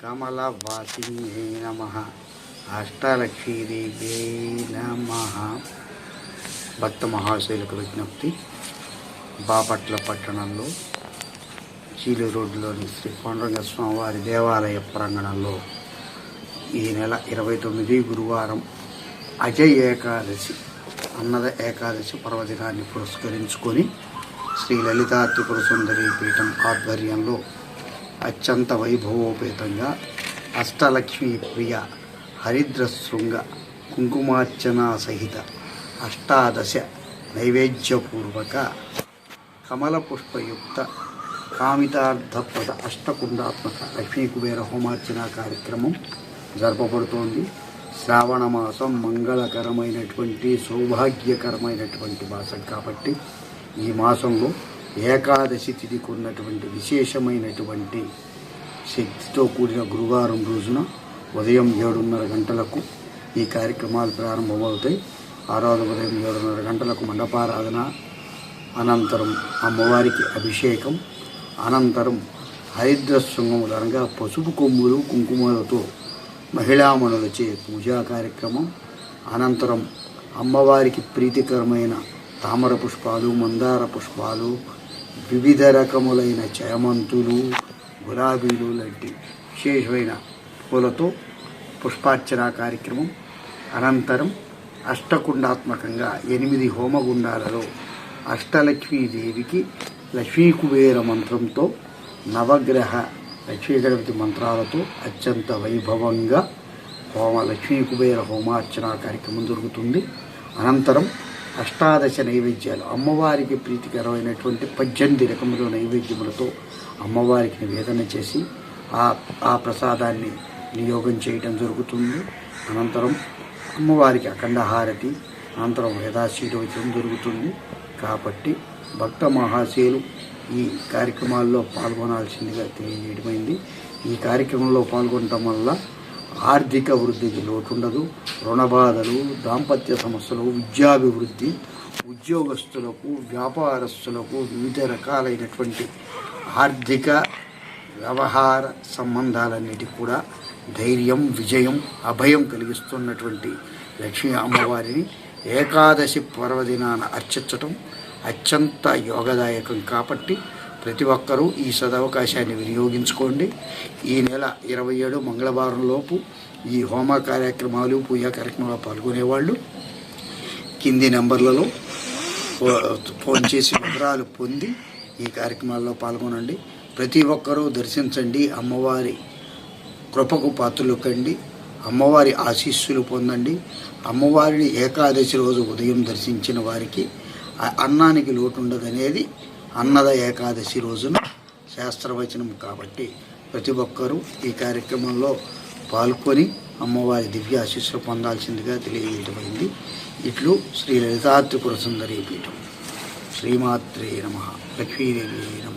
కమలవాసిన్యై నమ అష్టలక్ష్మీదేవ్యై నమ భక్త మహాశైలకు విజ్ఞప్తి బాపట్ల పట్టణంలో చీలు రోడ్డులోని శ్రీ కొండరంగ స్వామివారి దేవాలయ ప్రాంగణంలో ఈ నెల ఇరవై తొమ్మిది గురువారం అజయ్ ఏకాదశి అన్నద ఏకాదశి పర్వదినాన్ని పురస్కరించుకొని శ్రీ లలితా త్రిపుర సుందరి పీఠం ఆధ్వర్యంలో అత్యంత వైభవోపేతంగా అష్టలక్ష్మీ ప్రియ హరిద్ర శృంగ కుంకుమార్చన సహిత అష్టాదశ నైవేద్యపూర్వక కమల పుష్పయుక్త అష్టకుండాత్మక లక్ష్మీ కుబేర హోమార్చన కార్యక్రమం జరపబడుతోంది. శ్రావణ మాసం మంగళకరమైనటువంటి సౌభాగ్యకరమైనటువంటి మాసం కాబట్టి ఈ మాసంలో ఏకాదశి తిథికి ఉన్నటువంటి విశేషమైనటువంటి శక్తితో కూడిన గురువారం రోజున ఉదయం ఏడున్నర గంటలకు ఈ కార్యక్రమాలు ప్రారంభమవుతాయి. ఆ రోజు ఉదయం ఏడున్నర గంటలకు మండపారాధన అనంతరం అమ్మవారికి అభిషేకం అనంతరం హరిద్ర శృంగములు అనగా పసుపు కొమ్ములు కుంకుమలతో మహిళామణులచే పూజా కార్యక్రమం అనంతరం అమ్మవారికి ప్రీతికరమైన తామర పుష్పాలు మందార పుష్పాలు వివిధ రకములైన చేమంతులు గులాబీలు లాంటి విశేషమైన పూలతో పుష్పార్చన కార్యక్రమం. అనంతరం అష్టకుండాత్మకంగా ఎనిమిది హోమగుండాలలో అష్టలక్ష్మీదేవికి లక్ష్మీ కుబేర మంత్రంతో నవగ్రహ లక్ష్మీ గణపతి మంత్రాలతో అత్యంత వైభవంగా హోమ లక్ష్మీ కుబేర హోమార్చన కార్యక్రమం జరుగుతుంది. అనంతరం అష్టాదశ నైవేద్యాలు. అమ్మవారికి ప్రీతికరమైనటువంటి పద్దెనిమిది రకముల నైవేద్యములతో అమ్మవారికి నివేదన చేసి ఆ ఆ ప్రసాదాన్ని వినియోగం చేయటం జరుగుతుంది. అనంతరం అమ్మవారికి అఖండహారతి అనంతరం వేదాశీర్వచనం జరుగుతుంది. కాబట్టి భక్త మహాశయులు ఈ కార్యక్రమాల్లో పాల్గొనాల్సిందిగా తెలియజేయడమైంది. ఈ కార్యక్రమంలో పాల్గొనటం వల్ల ఆర్థిక వృద్ధికి లోటుండదు రుణ బాధలు దాంపత్య సమస్యలు విద్యాభివృద్ధి ఉద్యోగస్తులకు వ్యాపారస్తులకు వివిధ రకాలైనటువంటి ఆర్థిక వ్యవహార సంబంధాలన్నిటికీ కూడా ధైర్యం విజయం అభయం కలిగిస్తున్నటువంటి లక్ష్మీ అమ్మవారిని ఏకాదశి పర్వదినాన అర్చించటం అత్యంత యోగదాయకం కాబట్టి ప్రతి ఒక్కరూ ఈ సదవకాశాన్ని వినియోగించుకోండి. ఈ నెల ఇరవై ఏడు మంగళవారం లోపు ఈ హోమ కార్యక్రమాలు పూజా కార్యక్రమాలు పాల్గొనేవాళ్ళు. కింది నెంబర్లలో ఫో- ఫోన్ చేసి వివరాలు పొంది ఈ కార్యక్రమాల్లో పాల్గొనండి. ప్రతి ఒక్కరూ దర్శించండి. అమ్మవారి కృపకు పాత్రలు కండి. అమ్మవారి ఆశీస్సులు పొందండి. అమ్మవారిని ఏకాదశి రోజు ఉదయం దర్శించిన వారికి అన్నానికి లోటు ఉండదనేది అన్నద ఏకాదశి రోజున శాస్త్రవచనం కాబట్టి ప్రతి ఒక్కరూ ఈ కార్యక్రమంలో పాల్గొని అమ్మవారి దివ్య ఆశీస్సులు పొందాల్సిందిగా తెలియజేయటమైంది ఇట్లు శ్రీ లలితాత్రిపుర సుందరీ పీఠం. శ్రీమాత్రే నమ. లక్ష్మీదేవి నమ.